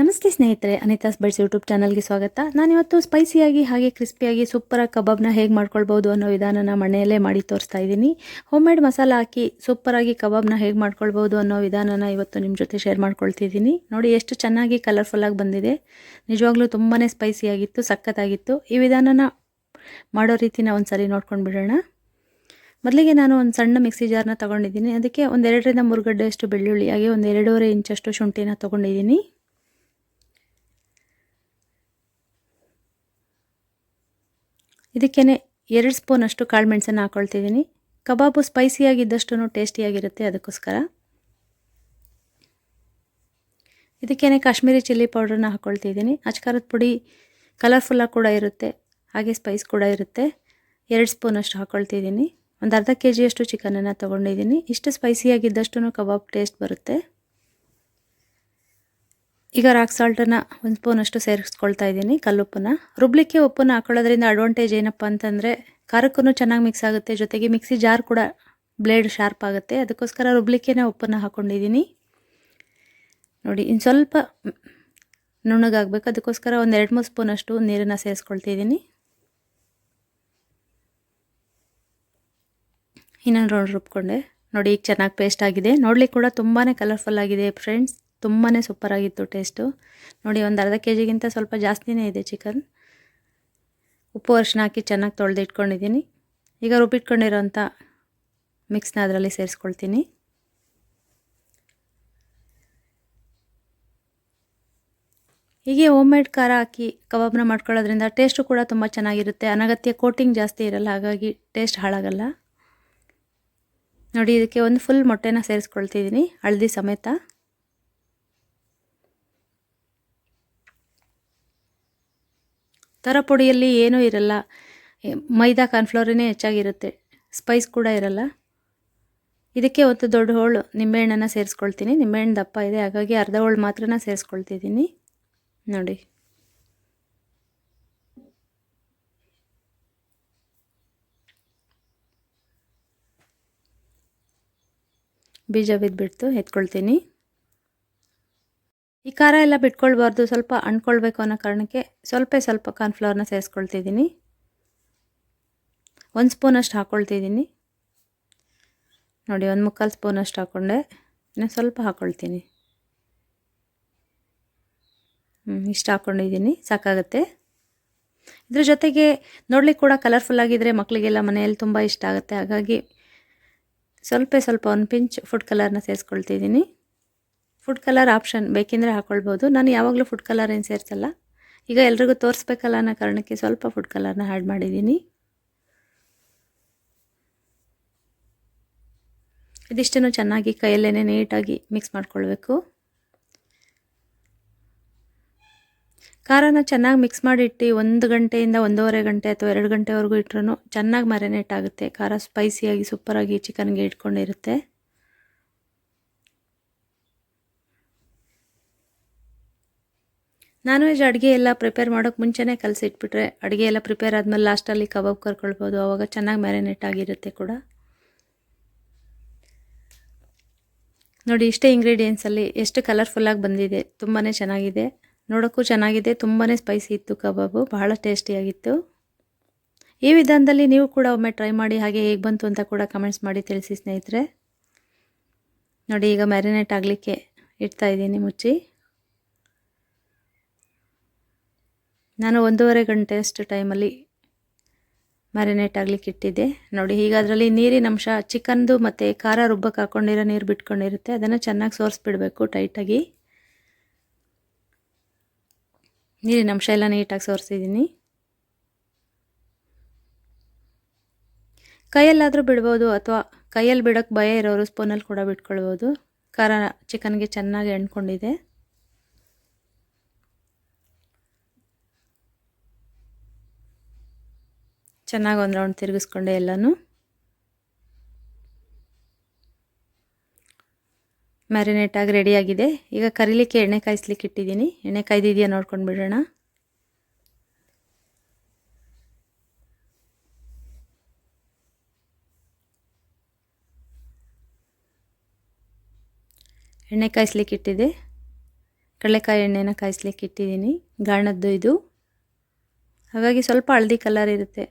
ನಮಸ್ತೆ ಸ್ನೇಹಿತರೆ, ಅನಿತಾಸ್ buds YouTube ಚಾನಲ್ಗೆ ಸ್ವಾಗತ. ನಾನಿವತ್ತು ಸ್ಪೈಸಿಯಾಗಿ ಹಾಗೆ ಕ್ರಿಸ್ಪಿಯಾಗಿ ಸೂಪರಾಗಿ ಕಬಾಬ್ನ ಹೇಗೆ ಮಾಡ್ಕೊಳ್ಬೋದು ಅನ್ನೋ ವಿಧಾನನ ಮನೆಯಲ್ಲೇ ಮಾಡಿ ತೋರಿಸ್ತಾ ಇದ್ದೀನಿ. ಹೋಮ್ ಮೇಡ್ ಮಸಾಲ ಹಾಕಿ ಸೂಪರಾಗಿ ಕಬಾಬ್ನ ಹೇಗೆ ಮಾಡ್ಕೊಳ್ಬೋದು ಅನ್ನೋ ವಿಧಾನನ ಇವತ್ತು ನಿಮ್ಮ ಜೊತೆ ಶೇರ್ ಮಾಡ್ಕೊಳ್ತಿದ್ದೀನಿ. ನೋಡಿ, ಎಷ್ಟು ಚೆನ್ನಾಗಿ ಕಲರ್ಫುಲ್ಲಾಗಿ ಬಂದಿದೆ. ನಿಜವಾಗ್ಲೂ ತುಂಬಾ ಸ್ಪೈಸಿಯಾಗಿತ್ತು, ಸಖತ್ತಾಗಿತ್ತು. ಈ ವಿಧಾನನ ಮಾಡೋ ರೀತಿನ ಒಂದು ಸರಿ ನೋಡ್ಕೊಂಡು ಬಿಡೋಣ. ಮೊದಲಿಗೆ ನಾನು ಒಂದು ಸಣ್ಣ ಮಿಕ್ಸಿ ಜಾರ್ನ ತೊಗೊಂಡಿದ್ದೀನಿ. ಅದಕ್ಕೆ ಒಂದು ಎರಡರಿಂದ ಮೂರು ಗಡ್ಡೆಯಷ್ಟು ಬೆಳ್ಳುಳ್ಳಿ ಹಾಗೆ ಒಂದು ಎರಡೂವರೆ ಇಂಚಷ್ಟು ಶುಂಠಿನ ತೊಗೊಂಡಿದ್ದೀನಿ. ಇದಕ್ಕೇ ಎರಡು ಸ್ಪೂನಷ್ಟು ಕಾಳು ಮೆಣಸನ್ನು ಹಾಕ್ಕೊಳ್ತಿದ್ದೀನಿ ಕಬಾಬು ಸ್ಪೈಸಿಯಾಗಿದ್ದಷ್ಟು ಟೇಸ್ಟಿಯಾಗಿರುತ್ತೆ ಅದಕ್ಕೋಸ್ಕರ. ಇದಕ್ಕೇನೆ ಕಾಶ್ಮೀರಿ ಚಿಲ್ಲಿ ಪೌಡ್ರನ್ನ ಹಾಕ್ಕೊಳ್ತಿದ್ದೀನಿ ಅಚ್ಕಾರದ ಪುಡಿ ಕಲರ್ಫುಲ್ಲಾಗಿ ಕೂಡ ಇರುತ್ತೆ. ಹಾಗೆ ಸ್ಪೈಸ್ ಕೂಡ ಇರುತ್ತೆ. ಎರಡು ಸ್ಪೂನಷ್ಟು ಹಾಕ್ಕೊಳ್ತಿದ್ದೀನಿ ಒಂದು ಅರ್ಧ ಕೆ ಜಿಯಷ್ಟು ಚಿಕನನ್ನು ತೊಗೊಂಡಿದ್ದೀನಿ. ಇಷ್ಟು ಸ್ಪೈಸಿಯಾಗಿದ್ದಷ್ಟು ಕಬಾಬ್ ಟೇಸ್ಟ್ ಬರುತ್ತೆ. ಈಗ ರಾಕ್ ಸಾಲ್ಟನ್ನು ಒಂದು ಸ್ಪೂನಷ್ಟು ಸೇರಿಸ್ಕೊಳ್ತಾ ಇದ್ದೀನಿ, ಕಲ್ಲುಪ್ಪನ್ನ. ರುಬ್ಲಿಕ್ಕೆ ಉಪ್ಪನ್ನು ಹಾಕೊಳ್ಳೋದ್ರಿಂದ ಅಡ್ವಾಂಟೇಜ್ ಏನಪ್ಪ ಅಂತಂದರೆ ಖಾರಕ್ಕೂ ಚೆನ್ನಾಗಿ ಮಿಕ್ಸ್ ಆಗುತ್ತೆ. ಜೊತೆಗೆ ಮಿಕ್ಸಿ ಜಾರ್ ಕೂಡ ಬ್ಲೇಡ್ ಶಾರ್ಪ್ ಆಗುತ್ತೆ. ಅದಕ್ಕೋಸ್ಕರ ರುಬ್ಲಿಕ್ಕೆ ಉಪ್ಪನ್ನು ಹಾಕ್ಕೊಂಡಿದ್ದೀನಿ ನೋಡಿ ಇನ್ನು ಸ್ವಲ್ಪ ನುಣ್ಣಗಾಗಬೇಕು ಅದಕ್ಕೋಸ್ಕರ ಒಂದು ಎರಡು ಮೂರು ಸ್ಪೂನಷ್ಟು ನೀರನ್ನು ಸೇರಿಸ್ಕೊಳ್ತಿದ್ದೀನಿ. ಇನ್ನೊಂದು ರೌಂಡ್ ರುಬ್ಕೊಂಡೆ. ನೋಡಿ, ಈಗ ಚೆನ್ನಾಗಿ ಪೇಸ್ಟ್ ಆಗಿದೆ. ನೋಡಲಿಕ್ಕೆ ಕೂಡ ತುಂಬಾ ಕಲರ್ಫುಲ್ ಆಗಿದೆ ಫ್ರೆಂಡ್ಸ್ ತುಂಬಾ ಸೂಪರಾಗಿತ್ತು ಟೇಸ್ಟು. ನೋಡಿ, ಒಂದು ಅರ್ಧ ಕೆ ಜಿಗಿಂತ ಸ್ವಲ್ಪ ಜಾಸ್ತಿನೇ ಇದೆ ಚಿಕನ್. ಉಪ್ಪು ಅರಿಶಿನ ಹಾಕಿ ಚೆನ್ನಾಗಿ ತೊಳೆದು ಇಟ್ಕೊಂಡಿದ್ದೀನಿ ಈಗ ರುಬ್ಬಿಟ್ಕೊಂಡಿರೋಂಥ ಮಿಕ್ಸ್ನ ಅದರಲ್ಲಿ ಸೇರಿಸ್ಕೊಳ್ತೀನಿ. ಹೀಗೆ ಹೋಮ್ ಮೇಡ್ ಖಾರ ಹಾಕಿ ಕಬಾಬ್ನ ಮಾಡ್ಕೊಳ್ಳೋದ್ರಿಂದ ಟೇಸ್ಟು ಕೂಡ ತುಂಬ ಚೆನ್ನಾಗಿರುತ್ತೆ. ಅನಗತ್ಯ ಕೋಟಿಂಗ್ ಜಾಸ್ತಿ ಇರಲ್ಲ, ಹಾಗಾಗಿ ಟೇಸ್ಟ್ ಹಾಳಾಗಲ್ಲ. ನೋಡಿ, ಇದಕ್ಕೆ ಒಂದು ಫುಲ್ ಮೊಟ್ಟೆನ ಸೇರಿಸ್ಕೊಳ್ತಿದ್ದೀನಿ, ಹಳದಿ ಸಮೇತ. ಥರ ಪುಡಿಯಲ್ಲಿ ಏನೂ ಇರಲ್ಲ. ಮೈದಾ ಕಾರ್ನ್ಫ್ಲೋರೇ ಹೆಚ್ಚಾಗಿರುತ್ತೆ. ಸ್ಪೈಸ್ ಕೂಡ ಇರಲ್ಲ. ಇದಕ್ಕೆ ಒಂದು ದೊಡ್ಡ ಹೋಳು. ನಿಂಬೆಹಣ್ಣನ್ನು ಸೇರಿಸ್ಕೊಳ್ತೀನಿ. ನಿಂಬೆಹಣ್ಣು ದಪ್ಪ ಇದೆ. ಹಾಗಾಗಿ ಅರ್ಧ ಹೋಳು ಮಾತ್ರ ಸೇರಿಸ್ಕೊಳ್ತಿದ್ದೀನಿ. ನೋಡಿ. ಬೀಜ ಬಿದ್ದುಬಿಡ್ತು ಎತ್ಕೊಳ್ತೀನಿ. ಈ ಖಾರ ಎಲ್ಲ ಬಿಟ್ಕೊಳ್ಬಾರ್ದು, ಸ್ವಲ್ಪ ಅಂಟ್ಕೊಳ್ಬೇಕು ಅನ್ನೋ ಕಾರಣಕ್ಕೆ ಸ್ವಲ್ಪ ಸ್ವಲ್ಪ ಕಾರ್ನ್ಫ್ಲವರ್ನ ಸೇರಿಸ್ಕೊಳ್ತಿದ್ದೀನಿ. ಒಂದು ಸ್ಪೂನಷ್ಟು ಹಾಕ್ಕೊಳ್ತಿದ್ದೀನಿ ನೋಡಿ, ಒಂದು ಮುಕ್ಕಾಲು ಸ್ಪೂನಷ್ಟು ಹಾಕ್ಕೊಂಡೆ ಇನ್ನು ಸ್ವಲ್ಪ ಹಾಕ್ಕೊಳ್ತೀನಿ ಹ್ಞೂ ಇಷ್ಟು ಹಾಕ್ಕೊಂಡಿದ್ದೀನಿ ಸಾಕಾಗತ್ತೆ. ಇದ್ರ ಜೊತೆಗೆ ನೋಡಲಿಕ್ಕೆ ಕೂಡ ಕಲರ್ಫುಲ್ ಆಗಿದ್ದರೆ ಮಕ್ಕಳಿಗೆಲ್ಲ ಮನೆಯಲ್ಲಿ ತುಂಬ ಇಷ್ಟ ಆಗುತ್ತೆ. ಹಾಗಾಗಿ ಸ್ವಲ್ಪ ಸ್ವಲ್ಪ ಒಂದು ಪಿಂಚ್ ಫುಡ್ ಕಲರ್ನ ಸೇರಿಸ್ಕೊಳ್ತಿದ್ದೀನಿ. ಫುಡ್ ಕಲರ್ ಆಪ್ಷನ್ ಬೇಕೆಂದರೆ ಹಾಕ್ಕೊಳ್ಬೋದು ನಾನು ಯಾವಾಗಲೂ ಫುಡ್ ಕಲರ್ ಏನು ಸೇರಿಸಲ್ಲ. ಈಗ ಎಲ್ರಿಗೂ ತೋರಿಸ್ಬೇಕಲ್ಲ ಅನ್ನೋ ಕಾರಣಕ್ಕೆ ಸ್ವಲ್ಪ ಫುಡ್ ಕಲರ್ನ ಆ್ಯಡ್ ಮಾಡಿದ್ದೀನಿ. ಇದಿಷ್ಟನ್ನು ಚೆನ್ನಾಗಿ ಕೈಯಲ್ಲೇ ನೀಟಾಗಿ ಮಿಕ್ಸ್ ಮಾಡ್ಕೊಳ್ಬೇಕು. ಖಾರನ ಚೆನ್ನಾಗಿ ಮಿಕ್ಸ್ ಮಾಡಿಟ್ಟು ಒಂದು ಗಂಟೆಯಿಂದ ಒಂದೂವರೆ ಗಂಟೆ ಅಥವಾ ಎರಡು ಗಂಟೆವರೆಗೂ ಇಟ್ಟರೂ ಚೆನ್ನಾಗಿ ಮ್ಯಾರಿನೇಟ್ ಆಗುತ್ತೆ. ಖಾರ ಸ್ಪೈಸಿಯಾಗಿ ಸೂಪರಾಗಿ ಚಿಕನ್ಗೆ ಇಟ್ಕೊಂಡಿರುತ್ತೆ. ನಾನ್ ವೆಜ್ ಅಡುಗೆ ಎಲ್ಲ ಪ್ರಿಪೇರ್ ಮಾಡೋಕ್ಕೆ ಮುಂಚೆನೇ ಕಲಸಿಟ್ಬಿಟ್ರೆ ಅಡುಗೆ ಎಲ್ಲ ಪ್ರಿಪೇರ್ ಆದಮೇಲೆ ಲಾಸ್ಟಲ್ಲಿ ಕಬಾಬ್ ಕರ್ಕೊಳ್ಬೋದು, ಅವಾಗ ಚೆನ್ನಾಗಿ ಮ್ಯಾರಿನೇಟ್ ಆಗಿರುತ್ತೆ ಕೂಡ. ನೋಡಿ ಇಷ್ಟೇ ಇಂಗ್ರೀಡಿಯೆಂಟ್ಸಲ್ಲಿ ಎಷ್ಟು ಕಲರ್ಫುಲ್ಲಾಗಿ ಬಂದಿದೆ ತುಂಬಾ ಚೆನ್ನಾಗಿದೆ. ನೋಡೋಕ್ಕೂ ಚೆನ್ನಾಗಿದೆ ತುಂಬಾ ಸ್ಪೈಸಿ ಇತ್ತು ಕಬಾಬು, ಬಹಳ ಟೇಸ್ಟಿಯಾಗಿತ್ತು ಈ ವಿಧಾನದಲ್ಲಿ ನೀವು ಕೂಡ ಒಮ್ಮೆ ಟ್ರೈ ಮಾಡಿ ಹಾಗೆ ಹೇಗೆ ಬಂತು ಅಂತ ಕೂಡ ಕಮೆಂಟ್ಸ್ ಮಾಡಿ ತಿಳಿಸಿ ಸ್ನೇಹಿತರೆ. ನೋಡಿ ಈಗ ಮ್ಯಾರಿನೇಟ್ ಆಗಲಿಕ್ಕೆ ಇಡ್ತಾ ಇದ್ದೀನಿ ಮುಚ್ಚಿ. ನಾನು ಒಂದೂವರೆ ಗಂಟೆಯಷ್ಟು ಟೈಮಲ್ಲಿ ಮ್ಯಾರಿನೇಟ್ ಆಗಲಿಕ್ಕೆ ಇಟ್ಟಿದ್ದೆ. ನೋಡಿ, ಈಗ ಅದರಲ್ಲಿ ನೀರಿನ ಅಂಶ, ಚಿಕನ್ದು ಮತ್ತು ಖಾರ ರುಬ್ಬಕ್ಕೆ ಹಾಕ್ಕೊಂಡಿರೋ ನೀರು ಬಿಟ್ಕೊಂಡಿರುತ್ತೆ. ಅದನ್ನು ಚೆನ್ನಾಗಿ ಸೋರಿಸ್ಬಿಡಬೇಕು ಟೈಟಾಗಿ. ನೀರಿನ ಅಂಶ ಎಲ್ಲ ನೀಟಾಗಿ ಸೋರಿಸಿದ್ದೀನಿ. ಕೈಯಲ್ಲಾದರೂ ಬಿಡ್ಬೋದು ಅಥವಾ ಕೈಯಲ್ಲಿ ಬಿಡೋಕ್ಕೆ ಭಯ ಇರೋರು ಸ್ಪೂನಲ್ಲಿ ಕೂಡ ಬಿಟ್ಕೊಳ್ಬೋದು. ಖಾರ ಚಿಕನ್ಗೆ ಚೆನ್ನಾಗಿ ಎಣ್ಕೊಂಡಿದೆ. ಚೆನ್ನಾಗಿ ಒಂದು ರೌಂಡ್ ತಿರುಗಿಸ್ಕೊಂಡೆ ಎಲ್ಲನೂ. ಮ್ಯಾರಿನೇಟಾಗಿ ರೆಡಿಯಾಗಿದೆ ಈಗ ಕರಿಲಿಕ್ಕೆ ಎಣ್ಣೆ ಕಾಯಿಸ್ಲಿಕ್ಕೆ ಇಟ್ಟಿದ್ದೀನಿ. ಎಣ್ಣೆ ಕಾಯ್ದಿದೆಯಾ ನೋಡ್ಕೊಂಡು ಬಿಡೋಣ. ಎಣ್ಣೆ ಕಾಯಿಸ್ಲಿಕ್ಕೆ ಇಟ್ಟಿದೆ. ಕಡಲೆಕಾಯಿ ಎಣ್ಣೆನ ಕಾಯಿಸ್ಲಿಕ್ಕೆ ಇಟ್ಟಿದ್ದೀನಿ. ಗಾಣದ್ದು ಇದು. ಹಾಗಾಗಿ ಸ್ವಲ್ಪ ಹಳದಿ ಕಲರ್ ಇರುತ್ತೆ.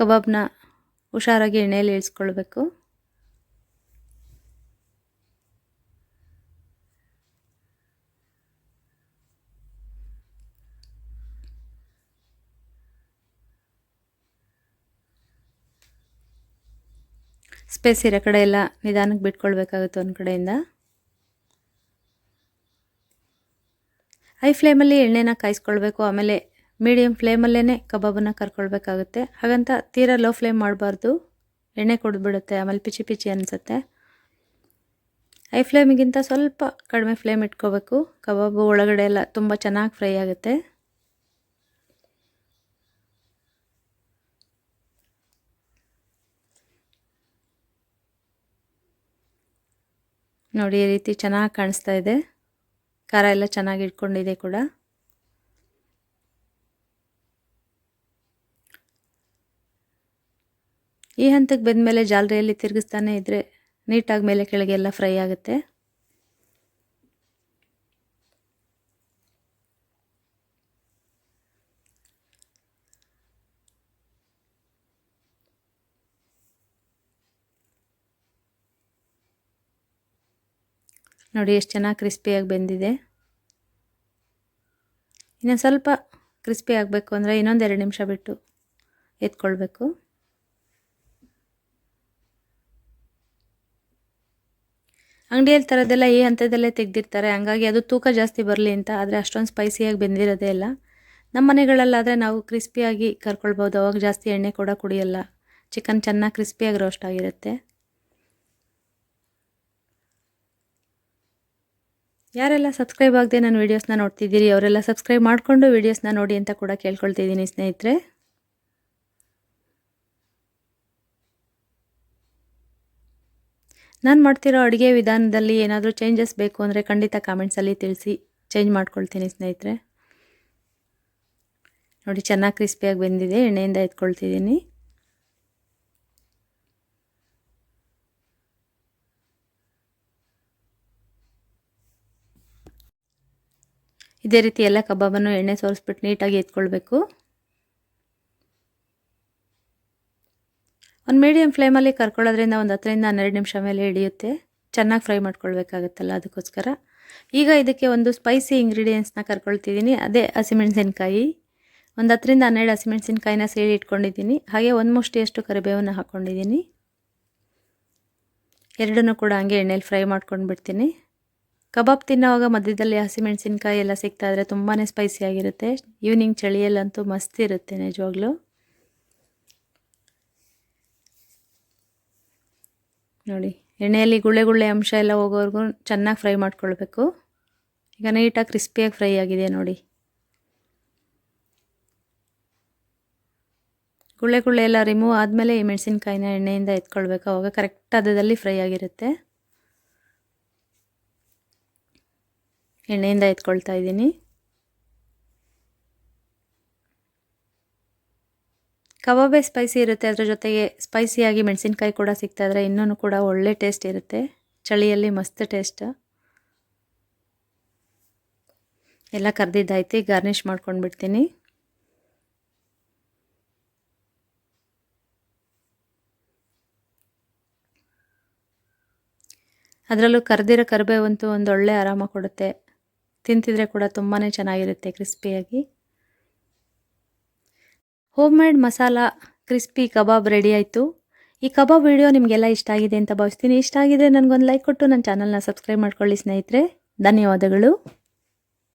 ಕಬಾಬ್ನ ಹುಷಾರಾಗಿ ಎಣ್ಣೆಯಲ್ಲಿ ಇಳಿಸ್ಕೊಳ್ಬೇಕು ಸ್ಪೇಸ್ ಇರೋ ಕಡೆ ಎಲ್ಲ ನಿಧಾನಕ್ಕೆ ಬಿಟ್ಕೊಳ್ಬೇಕಾಗುತ್ತೆ ಒಂದು ಕಡೆಯಿಂದ. ಹೈ ಫ್ಲೇಮಲ್ಲಿ ಎಣ್ಣೆನ ಕಾಯಿಸ್ಕೊಳ್ಬೇಕು, ಆಮೇಲೆ ಮೀಡಿಯಮ್ ಫ್ಲೇಮಲ್ಲೇ ಕಬಾಬನ್ನು ಕರ್ಕೊಳ್ಬೇಕಾಗುತ್ತೆ. ಹಾಗಂತ ತೀರಾ ಲೋ ಫ್ಲೇಮ್ ಮಾಡಬಾರ್ದು. ಎಣ್ಣೆ ಕುಡಿದ್ಬಿಡುತ್ತೆ ಆಮೇಲೆ ಪಿಚಿ ಪಿಚಿ ಅನಿಸುತ್ತೆ. ಹೈ ಫ್ಲೇಮಿಗಿಂತ ಸ್ವಲ್ಪ ಕಡಿಮೆ ಫ್ಲೇಮ್ ಇಟ್ಕೋಬೇಕು. ಕಬಾಬು ಒಳಗಡೆ ಎಲ್ಲ ತುಂಬ ಚೆನ್ನಾಗಿ ಫ್ರೈ ಆಗುತ್ತೆ. ನೋಡಿ ಈ ರೀತಿ ಚೆನ್ನಾಗಿ ಕಾಣಿಸ್ತಾ ಇದೆ. ಖಾರ ಎಲ್ಲ ಚೆನ್ನಾಗಿ ಇಟ್ಕೊಂಡಿದೆ ಕೂಡ. ಈ ಹಂತಕ್ಕೆ ಬೆಂದ ಮೇಲೆ ಜಾಲರಿಯಲ್ಲಿ ತಿರುಗಿಸ್ತಾನೆ ಇದ್ದರೆ ನೀಟಾಗಿ ಮೇಲೆ ಕೆಳಗೆ ಎಲ್ಲ ಫ್ರೈ ಆಗುತ್ತೆ. ನೋಡಿ ಎಷ್ಟು ಚೆನ್ನಾಗಿ ಕ್ರಿಸ್ಪಿಯಾಗಿ ಬೆಂದಿದೆ. ಇನ್ನು ಸ್ವಲ್ಪ ಕ್ರಿಸ್ಪಿ ಆಗಬೇಕು ಅಂದರೆ ಇನ್ನೊಂದು ಎರಡು ನಿಮಿಷ ಬಿಟ್ಟು ಎತ್ಕೊಳ್ಬೇಕು. ಅಂಗಡಿಯಲ್ಲಿ ಥರದ್ದೆಲ್ಲ ಈ ಹಂತದಲ್ಲೇ ತೆಗೆದಿರ್ತಾರೆ. ಹಂಗಾಗಿ ಅದು ತೂಕ ಜಾಸ್ತಿ ಬರಲಿ ಅಂತ. ಆದರೆ ಅಷ್ಟೊಂದು ಸ್ಪೈಸಿಯಾಗಿ ಬೆಂದಿರೋದೇ ಇಲ್ಲ. ನಮ್ಮ ಮನೆಗಳಲ್ಲಾದರೆ ನಾವು ಕ್ರಿಸ್ಪಿಯಾಗಿ ಕರ್ಕೊಳ್ಬೋದು. ಅವಾಗ ಜಾಸ್ತಿ ಎಣ್ಣೆ ಕೂಡ ಕುಡಿಯಲ್ಲ. ಚಿಕನ್ ಚೆನ್ನಾಗಿ ಕ್ರಿಸ್ಪಿಯಾಗಿ ರೋಸ್ಟ್ ಆಗಿರುತ್ತೆ. ಯಾರೆಲ್ಲ ಸಬ್ಸ್ಕ್ರೈಬ್ ಆಗದೆ ನಾನು ವೀಡಿಯೋಸ್ನ ನೋಡ್ತಿದ್ದೀರಿ, ಅವರೆಲ್ಲ ಸಬ್ಸ್ಕ್ರೈಬ್ ಮಾಡಿಕೊಂಡು ವೀಡಿಯೋಸ್ನ ನೋಡಿ ಅಂತ ಕೂಡ ಕೇಳ್ಕೊಳ್ತಿದ್ದೀನಿ ಸ್ನೇಹಿತರೆ. ನಾನು ಮಾಡ್ತಿರೋ ಅಡುಗೆ ವಿಧಾನದಲ್ಲಿ ಏನಾದರೂ ಚೇಂಜಸ್ ಬೇಕು ಅಂದರೆ ಖಂಡಿತ ಕಾಮೆಂಟ್ಸಲ್ಲಿ ತಿಳಿಸಿ ಚೇಂಜ್ ಮಾಡ್ಕೊಳ್ತೀನಿ ಸ್ನೇಹಿತರೆ. ನೋಡಿ, ಚೆನ್ನಾಗಿ ಕ್ರಿಸ್ಪಿಯಾಗಿ ಬೆಂದಿದೆ, ಎಣ್ಣೆಯಿಂದ ಎತ್ಕೊಳ್ತಿದ್ದೀನಿ. ಇದೇ ರೀತಿ ಎಲ್ಲ ಕಬಾಬನ್ನು ಎಣ್ಣೆ ಸೋರಿಸ್ಬಿಟ್ಟು ನೀಟಾಗಿ ಎತ್ಕೊಳ್ಬೇಕು. ಒಂದು ಮೀಡಿಯಮ್ ಫ್ಲೇಮಲ್ಲಿ ಕರ್ಕೊಳ್ಳೋದ್ರಿಂದ ಒಂದು ಹತ್ತರಿಂದ ಹನ್ನೆರಡು ನಿಮಿಷ ಮೇಲೆ ಹಿಡಿಯುತ್ತೆ. ಚೆನ್ನಾಗಿ ಫ್ರೈ ಮಾಡ್ಕೊಳ್ಬೇಕಾಗತ್ತಲ್ಲ ಅದಕ್ಕೋಸ್ಕರ. ಈಗ ಇದಕ್ಕೆ ಒಂದು ಸ್ಪೈಸಿ ಇಂಗ್ರೀಡಿಯೆಂಟ್ಸ್ನ ಕರ್ಕೊಳ್ತಿದ್ದೀನಿ. ಅದೇ ಹಸಿಮೆಣಸಿನ್ಕಾಯಿ. ಒಂದು ಹತ್ತರಿಂದ ಹನ್ನೆರಡು ಹಸಿಮೆಣಸಿನ್ಕಾಯಿನ ಸೇರಿ ಇಟ್ಕೊಂಡಿದ್ದೀನಿ. ಹಾಗೆ ಒಂದು ಮುಷ್ಟಿಯಷ್ಟು ಕರಿಬೇವನ್ನು ಹಾಕ್ಕೊಂಡಿದ್ದೀನಿ ಎರಡನ್ನೂ ಕೂಡ ಹಂಗೆ ಎಣ್ಣೆಲಿ ಫ್ರೈ ಮಾಡ್ಕೊಂಡು ಬಿಡ್ತೀನಿ ಕಬಾಬ್ ತಿನ್ನೋವಾಗ ಮಧ್ಯದಲ್ಲಿ ಹಸಿಮೆಣಸಿನ್ಕಾಯಿ ಎಲ್ಲ ಸಿಗ್ತಾಯಿದ್ರೆ ತುಂಬಾ ಸ್ಪೈಸಿಯಾಗಿರುತ್ತೆ ಈವ್ನಿಂಗ್ ಚಳಿಯಲ್ಲಂತೂ ಮಸ್ತ್ ಇರುತ್ತೆ ನಿಜವಾಗ್ಲೂ. ನೋಡಿ, ಎಣ್ಣೆಯಲ್ಲಿ ಗುಳ್ಳೆ ಗುಳ್ಳೆ ಅಂಶ ಎಲ್ಲ ಹೋಗೋವರೆಗೂ ಚೆನ್ನಾಗಿ ಫ್ರೈ ಮಾಡ್ಕೊಳ್ಬೇಕು. ಈಗ ನೀಟಾಗಿ ಕ್ರಿಸ್ಪಿಯಾಗಿ ಫ್ರೈ ಆಗಿದೆ ನೋಡಿ. ಗುಳ್ಳೆ ಗುಳ್ಳೆ ಎಲ್ಲ ರಿಮೂವ್ ಆದಮೇಲೆ ಈ ಮೆಣಸಿನ್ಕಾಯಿನ ಎಣ್ಣೆಯಿಂದ ಎತ್ಕೊಳ್ಬೇಕು. ಅವಾಗ ಕರೆಕ್ಟ್ ಅದದಲ್ಲಿ ಫ್ರೈ ಆಗಿರುತ್ತೆ. ಎಣ್ಣೆಯಿಂದ ಎತ್ಕೊಳ್ತಾ ಇದ್ದೀನಿ. ಕಬಾಬೇ ಸ್ಪೈಸಿ ಇರುತ್ತೆ, ಅದರ ಜೊತೆಗೆ ಸ್ಪೈಸಿಯಾಗಿ ಮೆಣಸಿನ್ಕಾಯಿ ಕೂಡ ಸಿಗ್ತಾ ಇದ್ರೆ ಇನ್ನೂ ಕೂಡ ಒಳ್ಳೆ ಟೇಸ್ಟ್ ಇರುತ್ತೆ. ಚಳಿಯಲ್ಲಿ ಮಸ್ತ್ ಟೇಸ್ಟ್ ಎಲ್ಲ ಕರೆದಿದ್ದಾಯ್ತು ಗಾರ್ನಿಷ್ ಮಾಡ್ಕೊಂಡು ಬಿಡ್ತೀನಿ ಅದರಲ್ಲೂ ಕರೆದಿರೋ ಕರಿಬೇವಂತೂ ಒಂದು ಒಳ್ಳೆ ಆರಾಮ ಕೊಡುತ್ತೆ. ತಿಂತಿದ್ರೆ ಕೂಡ ತುಂಬಾ ಚೆನ್ನಾಗಿರುತ್ತೆ ಕ್ರಿಸ್ಪಿಯಾಗಿ home made masala crispy kebab ready ಆಯಿತು. ಈ ಕಬಾಬ್ ವಿಡಿಯೋ ನಿಮಗೆಲ್ಲ ಇಷ್ಟ ಆಗಿದೆ ಅಂತ ಭಾವಿಸ್ತೀನಿ. ಇಷ್ಟ ಆಗಿದೆ ನನಗೊಂದು ಲೈಕ್ ಕೊಟ್ಟು ನನ್ನ ಚಾನಲ್ನ ಸಬ್ಸ್ಕ್ರೈಬ್ ಮಾಡ್ಕೊಳ್ಳಿ ಸ್ನೇಹಿತರೆ. ಧನ್ಯವಾದಗಳು.